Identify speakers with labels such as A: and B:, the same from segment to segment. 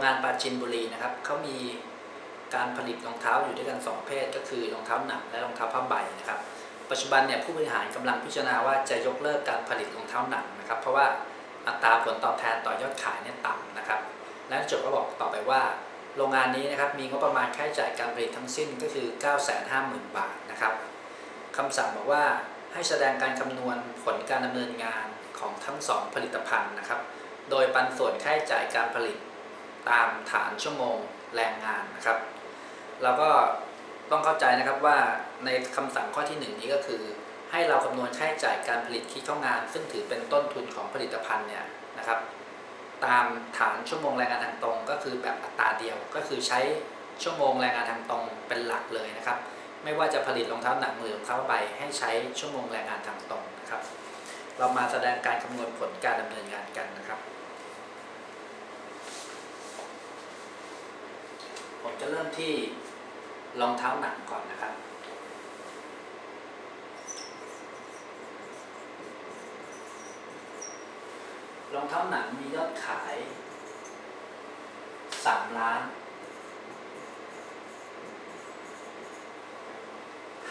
A: งงานปราจินบุรีนะครับเขามีการผลิตรองเท้าอยู่ด้วยกันสองเพศ ก็คือรองเท้าหนังและรองเท้าผ้าใบนะครับ ปัจจุบันเนี่ยผู้บริหารกำลังพิจารณาว่าจะยกเลิกการผลิตรองเท้าหนังนะครับ เพราะว่าอัตราผลตอบแทนต่อยอดขายเนี่ยต่ำนะครับ และจบก็บอกต่อไปว่าโรงงานนี้นะครับมีงบประมาณค่าใช้จ่ายการผลิตทั้งสิ้นก็คือ 950,000 บาทนะครับคำสั่งบอกว่าให้แสดงการคำนวณผลการดำเนินงานของทั้งสองผลิตภัณฑ์นะครับ โดยปันส่วนค่าใช้จ่ายการผลิต ตามฐานชั่วโมงแรงงานนะครับ เราก็ต้องเข้าใจนะครับว่าในคำสั่งข้อที่หนึ่งนี้ก็คือ ให้เราคำนวณค่าใช้จ่ายการผลิตคิดเข้างาน ซึ่งถือเป็นต้นทุนของผลิตภัณฑ์เนี่ยนะครับ ตามฐานชั่วโมงแรงงานทางตรง ก็คือแบบอัตราเดียวก็คือใช้ชั่วโมงแรงงานทางตรงเป็นหลักเลยนะครับ ไม่ว่าจะผลิตรองเท้าหนังหรือรองเท้าใบให้ใช้ชั่วโมงแรงงานทางตรงนะครับ เรามาแสดงการคำนวณผลการดำเนินงานกันนะครับ ผมจะเริ่มที่รองเท้าหนังก่อนนะครับ รองเท้าหนังมียอดขาย 3 ล้าน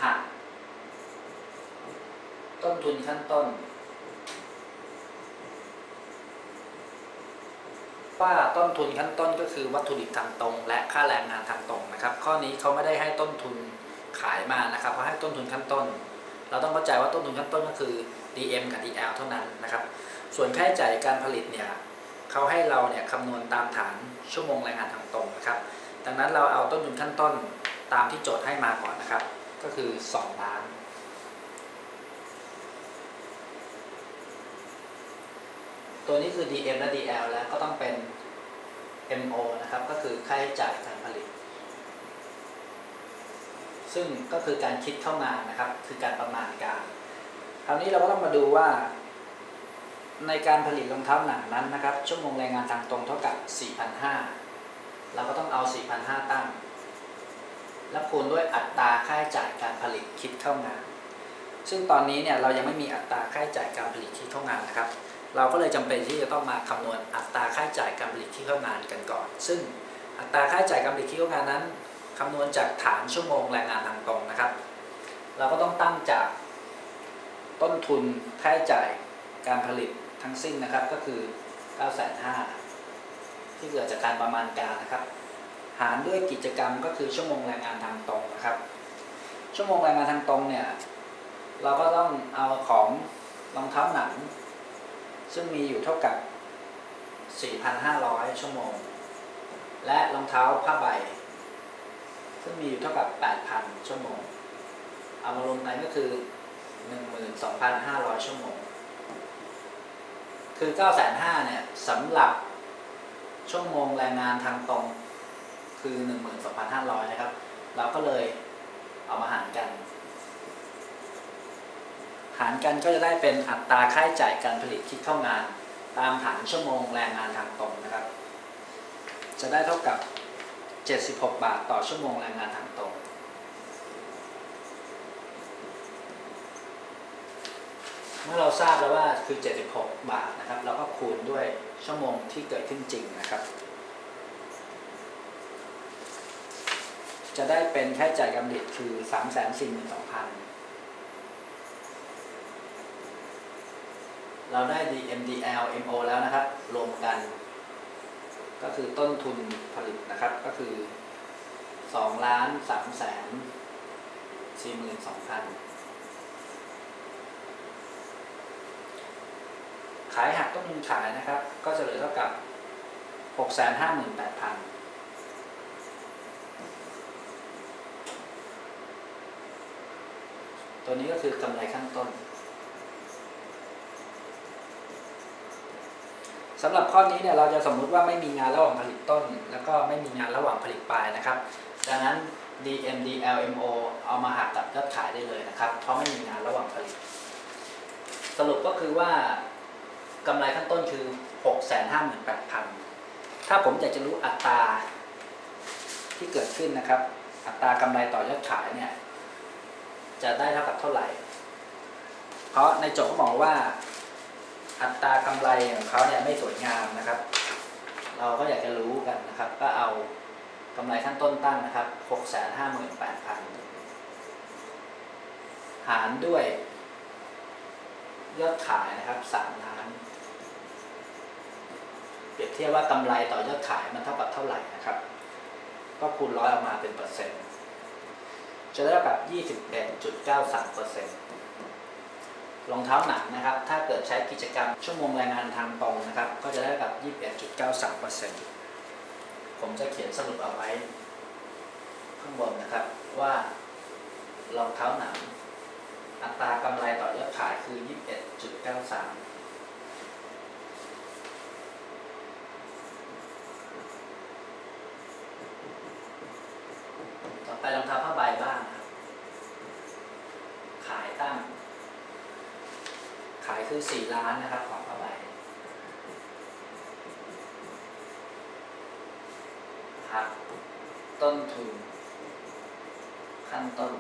A: หักต้นทุนขั้นต้น ว่าต้นทุนขั้นต้นก็คือวัตถุดิบทางตรง และค่าแรงงานทางตรงนะครับ ข้อนี้เขาไม่ได้ให้ต้นทุนขายมานะครับเขาให้ต้นทุนขั้นต้น เราต้องเข้าใจว่าต้นทุนขั้นต้นก็คือ DM กับ DL เท่านั้นนะครับ ส่วนค่าใช้จ่ายการผลิตเนี่ยเขาให้เราเนี่ยคำนวณตามฐานชั่วโมงแรงงานทางตรงนะครับ ดังนั้นเราเอาต้นทุนขั้นต้นตามที่โจทย์ให้มาก่อนนะครับ ก็คือ 2 ล้าน ตัวนี้คือ DM และ DL แล้วก็ต้องเป็น MO นะครับ ก็คือค่าใช้จ่ายการผลิต ซึ่งก็คือการคิดเข้างานนะครับ คือการประมาณการ คราวนี้เราก็ต้องมาดูว่า ในการผลิตรองเท้าหนังนั้นนะครับ ชั่วโมงแรงงานทางตรงเท่ากับ 4,500 เราก็ต้องเอา 4,500 ตั้ง แล้วคูณด้วยอัตราค่าใช้จ่ายการผลิตคิดเข้างาน ซึ่งตอนนี้เนี่ยเรายังไม่มีอัตราค่าใช้จ่ายการผลิตคิดเข้างานนะครับ เราก็เลยจำเป็นที่จะต้องมาคำนวณอัตราค่าใช้จ่ายการผลิตที่เข้างานกันก่อน ซึ่งอัตราค่าใช้จ่ายการผลิตที่เข้างานนั้นคำนวณจากฐานชั่วโมงแรงงานทางตรงนะครับ เราก็ต้องตั้งจากต้นทุนค่าใช้จ่ายการผลิตทั้งสิ้นนะครับก็คือ 9,500ที่เกิดจากการประมาณการนะครับ หารด้วยกิจกรรมก็คือชั่วโมงแรงงานทางตรงนะครับ ชั่วโมงแรงงานทางตรงเนี่ยเราก็ต้องเอาของรองเท้าหนัง ซึ่งมีอยู่เท่ากับ 4,500 ชั่วโมง และรองเท้าผ้าใบ ซึ่งมีอยู่เท่ากับ 8,000 ชั่วโมง เอามารวมกันก็คือ 12,500 ชั่วโมง คือ 9,500เนี่ยสำหรับชั่วโมงแรงงานทางตรงคือ 12,500 นะครับ เราก็เลยเอามาหารกัน หารกันก็จะได้เป็นอัตราค่าใช้จ่ายการผลิตคิดเข้างาน ตามฐานชั่วโมงแรงงานทางตรงนะครับ จะได้เท่ากับ 76 บาทต่อชั่วโมงแรงงานทางตรงเมื่อเราทราบแล้วว่าคือ 76 บาทนะครับเราก็คูณด้วยชั่วโมงที่เกิดขึ้นจริงนะครับ จะได้เป็นค่าใช้จ่ายการผลิตคือ 342,000 เราได้ DMDL MO แล้วนะครับ รวมกัน ก็คือต้นทุนผลิตนะครับ ก็คือ2ล้าน3แสน42,000ขายหักต้นทุนขายนะครับ ก็จะเหลือเท่ากับ 658,000ตัวนี้ก็คือกำไรขั้นต้น สำหรับข้อนี้เนี่ยเราจะสมมุติว่าไม่มีงานระหว่างผลิตต้น แล้วก็ไม่มีงานระหว่างผลิตปลายนะครับ ดังนั้น DMDLMO เอามาหักกับยอดขายได้เลยนะครับ เพราะไม่มีงานระหว่างผลิต สรุปก็คือว่ากำไรขั้นต้นคือ 658,000 ถ้าผมอยากจะรู้อัตราที่เกิดขึ้นนะครับ อัตรากำไรต่อยอดขายเนี่ยจะได้เท่ากับเท่าไหร่ เพราะในโจทย์เขาบอกว่า อัตรากำไรของเขาเนี่ยไม่สวยงามนะครับ เราก็อยากจะรู้กันนะครับ ก็เอากำไรขั้นต้นตั้งนะครับ658,000หารด้วยยอดขายนะครับ3ล้าน เปรียบเทียบว่ากำไรต่อยอดขายมันเท่ากับเท่าไหร่นะครับ ก็คูณร้อยออกมาเป็นเปอร์เซ็นต์จะได้กับ 21.93เปอร์เซ็นต์ รองเท้าหนังนะครับ ถ้าเกิดใช้กิจกรรมชั่วโมงแรงงานทางตรงนะครับ ก็จะได้กับ 21.93%ผมจะเขียนสรุปเอาไว้ ข้างบนนะครับว่ารองเท้าหนังอัตรากำไรต่อยอดขายคือ 21.93 ต่อไปรองเท้าผ้าใบบ้างครับ ขายตั้ง ขายคื อ 4 ล้านนะครับของผ้าใบหักต้นทุน ขั้นต้น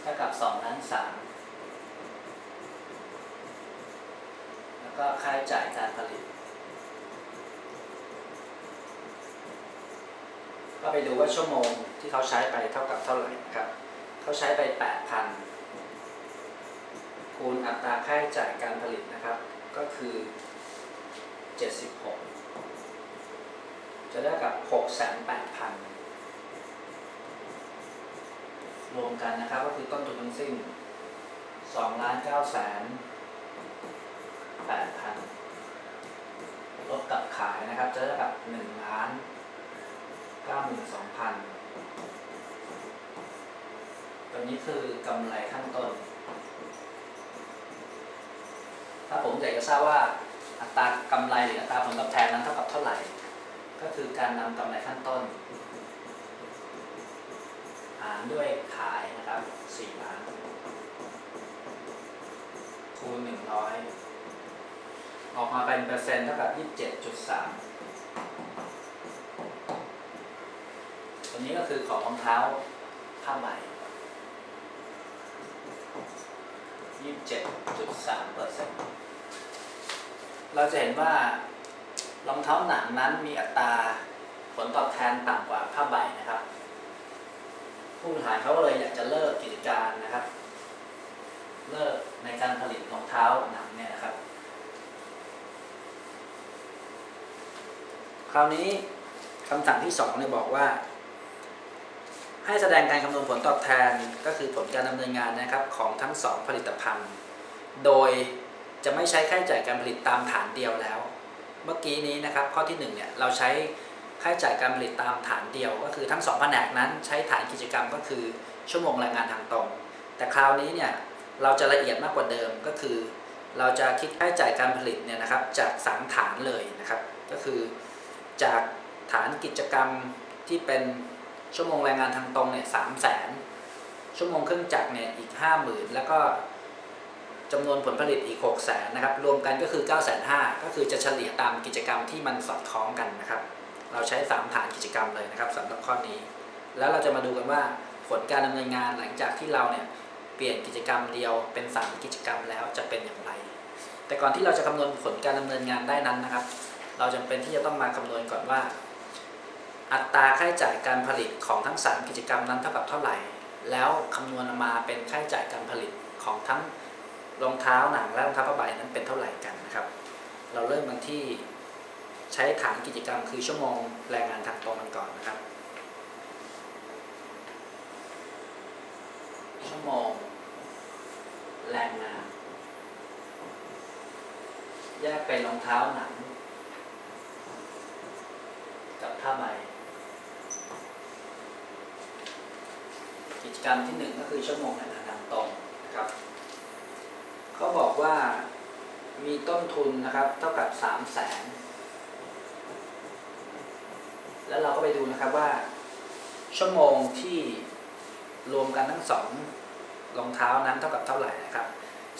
A: เท่ากับ2ล้าน3แล้วก็ค่าใช้จ่ายการผลิต ก็ไปดูว่าชั่วโมงที่เขาใช้ไปเท่ากับเท่าไหร่นะครับ เขาใช้ไป 8,000 คูณอัตราค่าใช้จ่ายการผลิตนะครับ ก็คือ 76 จะได้กับ68,000 รวมกันนะครับก็คือต้นทุนทั้งสิ้น2ล้าน9แสน8,000ลบกับขายนะครับ จะได้กับ1ล้าน92,000 ตัวนี้คือกำไรขั้นต้น ถ้าผมอยากจะทราบว่าอัตรากำไรหรืออัตราผลตอบแทนนั้นเท่ากับเท่าไหร่ ก็คือการนำกำไรขั้นต้น หารด้วยขายนะครับ4ล้านคูณ100 ออกมาเป็นเปอร์เซ็นต์เท่ากับ 27.3 ตัวนี้ก็คือของรองเท้าผ้าใบ27.3 เราจะเห็นว่ารองเท้าหนังนั้นมีอัตราผลตอบแทนต่ำกว่าผ้าใบนะครับ ผู้บริหารเขาก็เลยอยากจะเลิกกิจการนะครับ เลิกในการผลิตรองเท้าหนังเนี่ยนะครับ คราวนี้คำสั่งที่สองเนี่ยบอกว่า ให้แสดงการคำนวณผลตอบแทนก็คือผลการดำเนินงานนะครับของทั้งสองผลิตภัณฑ์ โดย จะไม่ใช้ค่าใช้จ่ายการผลิตตามฐานเดียวแล้ว เมื่อกี้นี้นะครับข้อที่หนึ่งเนี่ยเราใช้ค่าใช้จ่ายการผลิตตามฐานเดียว ก็คือทั้งสองแผนกนั้นใช้ฐานกิจกรรมก็คือชั่วโมงแรงงานทางตรง แต่คราวนี้เนี่ยเราจะละเอียดมากกว่าเดิมก็คือ เราจะคิดค่าใช้จ่ายการผลิตเนี่ยนะครับจากสามฐานเลยนะครับก็คือจากฐานกิจกรรมที่เป็นชั่วโมงแรงงานทางตรงเนี่ยสามแสนชั่วโมงเครื่องจักรเนี่ยอีกห้าหมื่นแล้วก็ จำนวนผลผลิตอีก6 0แสนนะครับ รวมกันก็คือ9 5 0 0 0ก็คือจะเฉลี่ยตามกิจกรรมที่มันสอดคล้องกันนะครับ เราใช้ 3 ฐานกิจกรรมเลยนะครับสำหรับข้อนี้ แล้วเราจะมาดูกันว่าผลการดำเนินงานหลังจากที่เราเนี่ยเปลี่ยนกิจกรรมเดียวเป็น 3 กิจกรรมแล้วจะเป็นอย่างไร แต่ก่อนที่เราจะคำนวณผลการดำเนินงานได้นั้นนะครับ เราจำเป็นที่จะต้องมาคำนวณก่อนว่า อัตราค่าใช้จ่ายการผลิตของทั้ง 3 กิจกรรมนั้นเท่ากับเท่าไหร่ แล้วคำนวณมาเป็นค่าใช้จ่ายการผลิตของทั้ง รองเท้าหนังและรองเท้าผ้าใบนั้นเป็นเท่าไหร่กันนะครับ เราเริ่มกันที่ใช้ฐานกิจกรรมคือชั่วโมงแรงงานทางตรงกันก่อนนะครับ ชั่วโมงแรงงานแยกเป็นรองเท้าหนัง กับผ้าใบกิจกรรมที่หนึ่งก็คือชั่วโมงแรงงานทางตรงนะครับ เขาบอกว่ามีต้นทุนนะครับ เท่ากับสามแสนแล้วเราก็ไปดูนะครับว่า ชั่วโมงที่รวมกันทั้งสองรองเท้านั้นเท่ากับเท่าไหร่นะครับ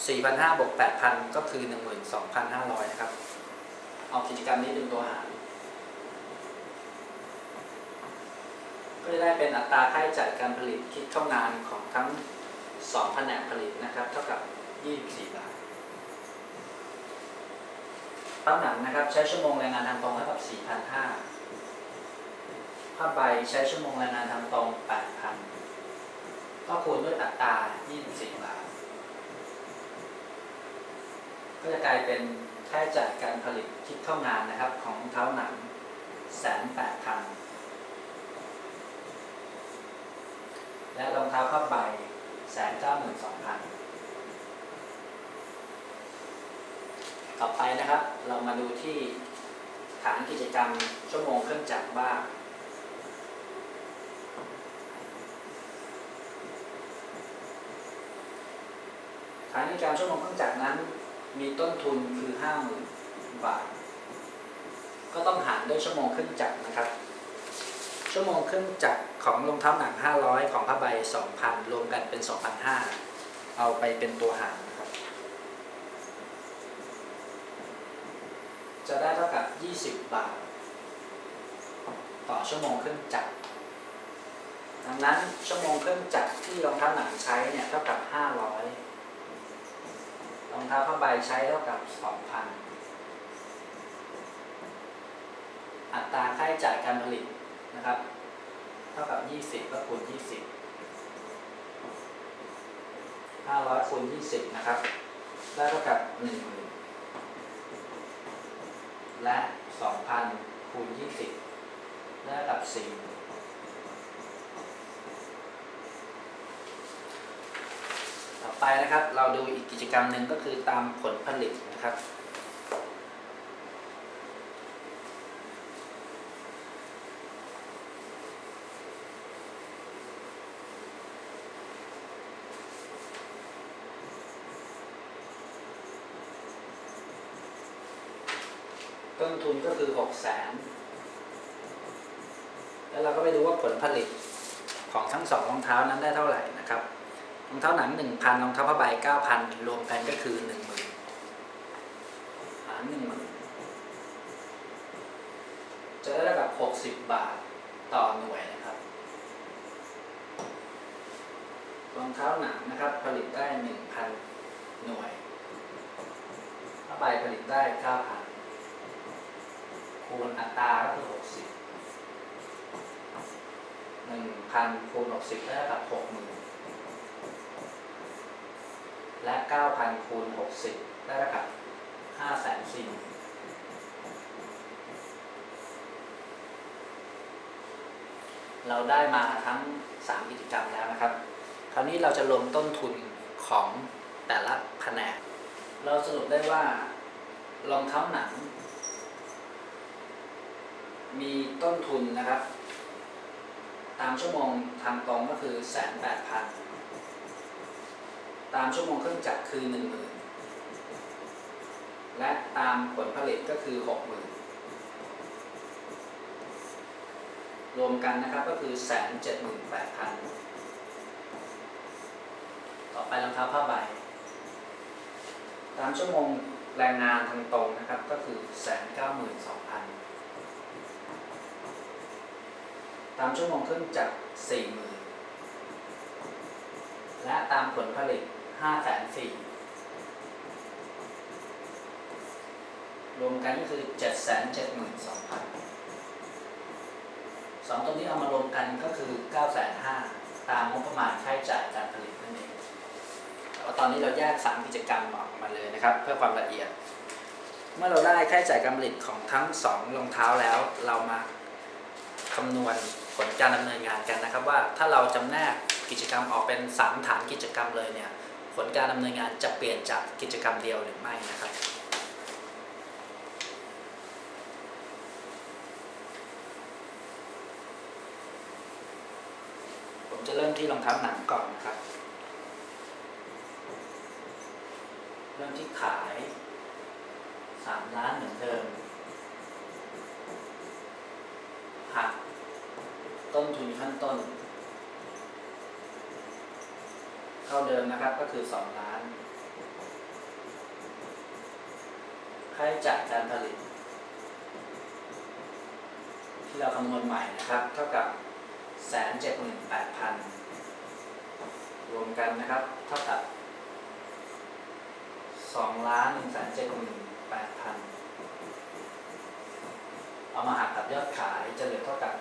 A: 4,500บวก8,000 ก็คือ 12,500 นะครับ เอากิจกรรมนี้เป็นตัวหาร ก็จะได้เป็นอัตราค่าใช้จ่ายการผลิตคิดเข้างานของทั้งสองแผนกผลิตนะครับ เท่ากับ 24บาทผ้าหนังนะครับใช้ชั่วโมงแรงงานทางตรงเท่ากับ4,500ผ้าใบใช้ชั่วโมงแรงงานทางตรง8,000ก็คูณด้วยอัตรา24บาท ก็จะกลายเป็นค่าใช้จ่ายการผลิตคิดเข้างานนะครับของรองเท้าหนังแสนแปดพันและรองเท้าผ้าใบแสนเก้าหมื่นสองพัน ต่อไปนะครับ เรามาดูที่ฐานกิจกรรมชั่วโมงเครื่องจักรบ้างฐานกิจกรรมชั่วโมงเครื่องจักรนั้น มีต้นทุนคือ50,000บาท ก็ต้องหารด้วยชั่วโมงเครื่องจักรนะครับ ชั่วโมงเครื่องจักรของรองเท้าหนัง 500 ของผ้าใบ 2,000 รวมกันเป็น 2,500 เอาไปเป็นตัวหารนะครับ จะได้เท่ากับ 20 บาท ต่อชั่วโมงเครื่องจักรดังนั้นชั่วโมงเครื่องจักรที่รองเท้าหนังใช้เนี่ยเท่ากับ 500รองเท้าผ้าใบใช้เท่ากับ 2,000 อัตราค่าใช้จ่ายการผลิตนะครับ เท่ากับ 20ก็คูณ 20 500คูณ20 นะครับ ได้เท่ากับ10,000 และ 2,000 คูณ 20 ได้ระดับ 4 ต่อไปนะครับเราดูอีกกิจกรรมหนึ่งก็คือตามผลผลิตนะครับ ก็คือหกแสนแล้วเราก็ไปดูว่าผลผลิตของทั้งสองรองเท้านั้นได้เท่าไหร่นะครับรองเท้าหนังหนึ่งพันรองเท้าผ้าใบเก้าพันรวมกันก็คือหนึ่งหมื่นหารหนึ่งหมื่นจะได้ระดับหกสิบบาทต่อหน่วยนะครับรองเท้าหนังนะครับผลิตได้หนึ่งพันหน่วยผ้าใบผลิตได้เก้าพัน คูณอัตราก็คือหกสิบหนึ่งพันคูณหกสิบได้เท่ากับหกหมื่นและ9,000คูณ60ได้เท่ากับ5แสนสี่เราได้มาทั้ง 3 กิจกรรมแล้วนะครับ คราวนี้เราจะรวมต้นทุนของแต่ละแผนก เราสรุปได้ว่ารองเท้าหนัง มีต้นทุนนะครับ ตามชั่วโมงทางตรงก็คือแสนแปดพันตามชั่วโมงเครื่องจักรคือหนึ่งหมื่นและตามผลผลิตก็คือหกหมื่นรวมกันนะครับก็คือแสนเจ็ดหมื่นแปดพันต่อไปรองเท้าผ้าใบ ตามชั่วโมงแรงงานทางตรงนะครับก็คือแสนเก้าหมื่นสองพัน ตามชั่วโมงเครื่องจักรสี่หมื่นและตามผลผลิตห้าแสนสี่รวมกันก็คือเจ็ดแสนเจ็ดหมื่นสองพันสองตรงนี้เอามารวมกันก็คือเก้าแสนห้าตามงบประมาณค่าใช้จ่ายการผลิตนั่นเองแต่ว่าตอนนี้เราแยกสามกิจกรรมออกมาเลยนะครับ เพื่อความละเอียด เมื่อเราได้ค่าใช้จ่ายการผลิตของทั้งสองรองเท้าแล้วเรามาคำนวณ ผลการดำเนินงานกันนะครับว่าถ้าเราจำแนกกิจกรรมออกเป็น 3 ฐานกิจกรรมเลยเนี่ยผลการดำเนินงานจะเปลี่ยนจากกิจกรรมเดียวหรือไม่นะครับผมจะเริ่มที่รองเท้าหนังก่อนนะครับ เริ่มที่ขาย 3 ล้านเหมือนเดิม หัก ต้นทุนขั้นต้น เท่าเดิมนะครับก็คือ 2 ล้าน ค่าใช้จ่ายการผลิต ที่เราคำนวณใหม่นะครับ เท่ากับแสนเจ็ดหมื่นแปดพันรวมกันนะครับเท่ากับสองล้านหนึ่งแสนเจ็ดหมื่นแปดพันเอามาหักกับยอดขายจะเหลือเท่ากับ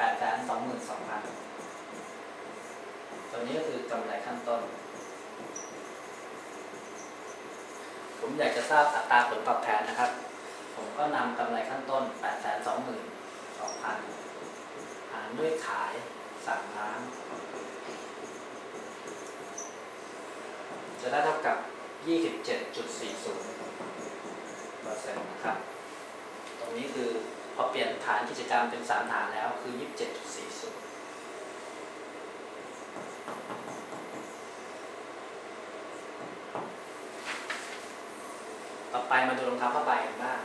A: 8 2 2 0 0 0ตัวนี้ก็คือกำไรขั้นต้น ผมอยากจะทราบอัตราผลตอบแทนนะครับ ผมก็นำกำไรขั้นต้น8 2 2 0 0 0หารด้วยขาย3ล้าน จะได้เท่ากับ 27.40เปอร์เซ็นต์นะครับ ตรงนี้คือ อเปลี่ยนฐานกิจกรรมเป็น3ฐานแล้วคือ27.40ต่อไปมาดูรองเท้าผ้าใบกันบ้าง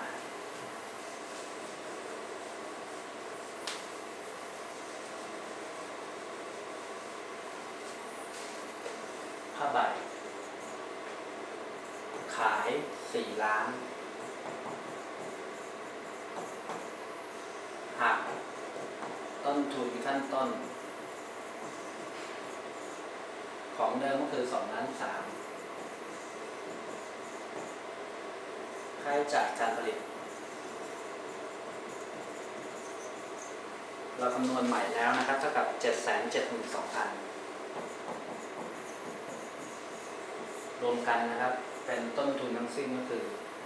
A: ผ้าใบ ขาย4ล้าน หักต้นทุนขั้นต้น ของ เดิมก็คือ2ล้าน3ค่าใช้จ่ายการผลิต เราคำนวณใหม่แล้วนะครับเท่ากับ7 7 2 0 0 0รวมกันนะครับ เป็นต้นทุนทั้งสิ้นก็คือ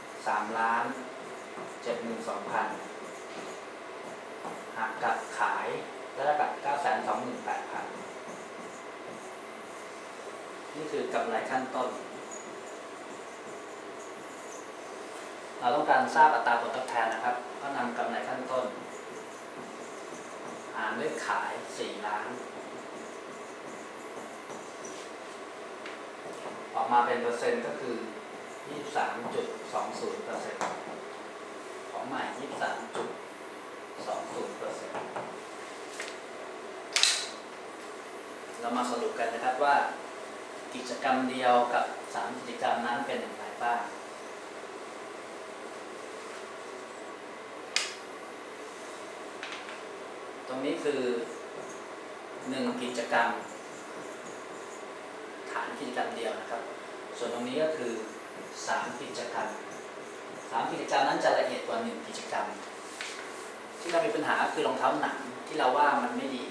A: 3ล้าน72,000หักกับขายแล้วกับ928,000นี่ นี่คือกำไรขั้นต้น เราต้องการทราบอัตราผลตอบแทนนะครับ ก็นำกำไรขั้นต้น หารด้วยขาย 4 ล้าน ออกมาเป็นเปอร์เซ็นต์ก็คือ 23.20เปอร์เซ็นต์ของใหม่ 23.20เปอร์เซ็นต์เรามาสรุปกันนะครับว่า กิจกรรมเดียวกับ3กิจกรรมนั้นเป็นอย่างไรบ้างตรงนี้คือหนึ่งกิจกรรม ฐานกิจกรรมเดียวนะครับ ส่วนตรงนี้ก็คือสามกิจกรรมสามกิจกรรมนั้นจะละเอียดกว่าหนึ่งกิจกรรม ที่เรามีปัญหาคือรองเท้าหนังที่เราว่ามันไม่ดี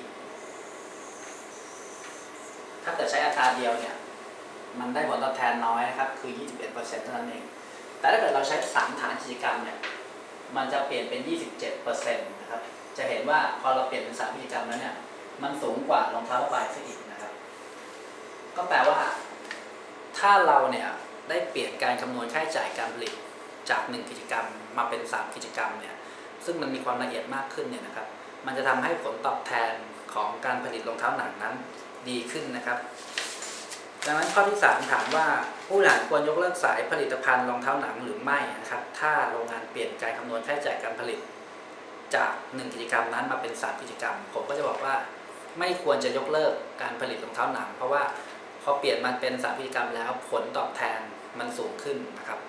A: ถ้าเกิดใช้อัตราเดียวเนี่ย มันได้ผลตอบแทนน้อยนะครับคือ 21%เท่านั้นเอง แต่ถ้าเกิดเราใช้สามฐานกิจกรรมเนี่ยมันจะเปลี่ยนเป็น 27%นะครับจะเห็นว่าพอเราเปลี่ยนเป็นสามกิจกรรมแล้วเนี่ยมันสูงกว่ารองเท้าผ้าใบซะอีกนะครับ ก็แปลว่า ถ้าเราเนี่ยได้เปลี่ยนการคำนวณค่าใช้จ่ายการผลิตจาก 1 กิจกรรมมาเป็น 3 กิจกรรมเนี่ยซึ่งมันมีความละเอียดมากขึ้นเนี่ยนะครับ มันจะทำให้ผลตอบแทนของการผลิตรองเท้าหนังนั้นดีขึ้นนะครับ ดังนั้นข้อที่ 3 ถามว่าผู้บริหารควรยกเลิกสายผลิตภัณฑ์รองเท้าหนังหรือไม่นะครับ ถ้าโรงงานเปลี่ยนการคำนวณค่าใช้จ่ายการผลิต จาก 1 กิจกรรมนั้นมาเป็น 3 กิจกรรม ผมก็จะบอกว่า ไม่ควรจะยกเลิกการผลิตรองเท้าหนัง เพราะว่าพอเปลี่ยนมันเป็น3กิจกรรมแล้วผลตอบแทนมันสูงขึ้นนะครับ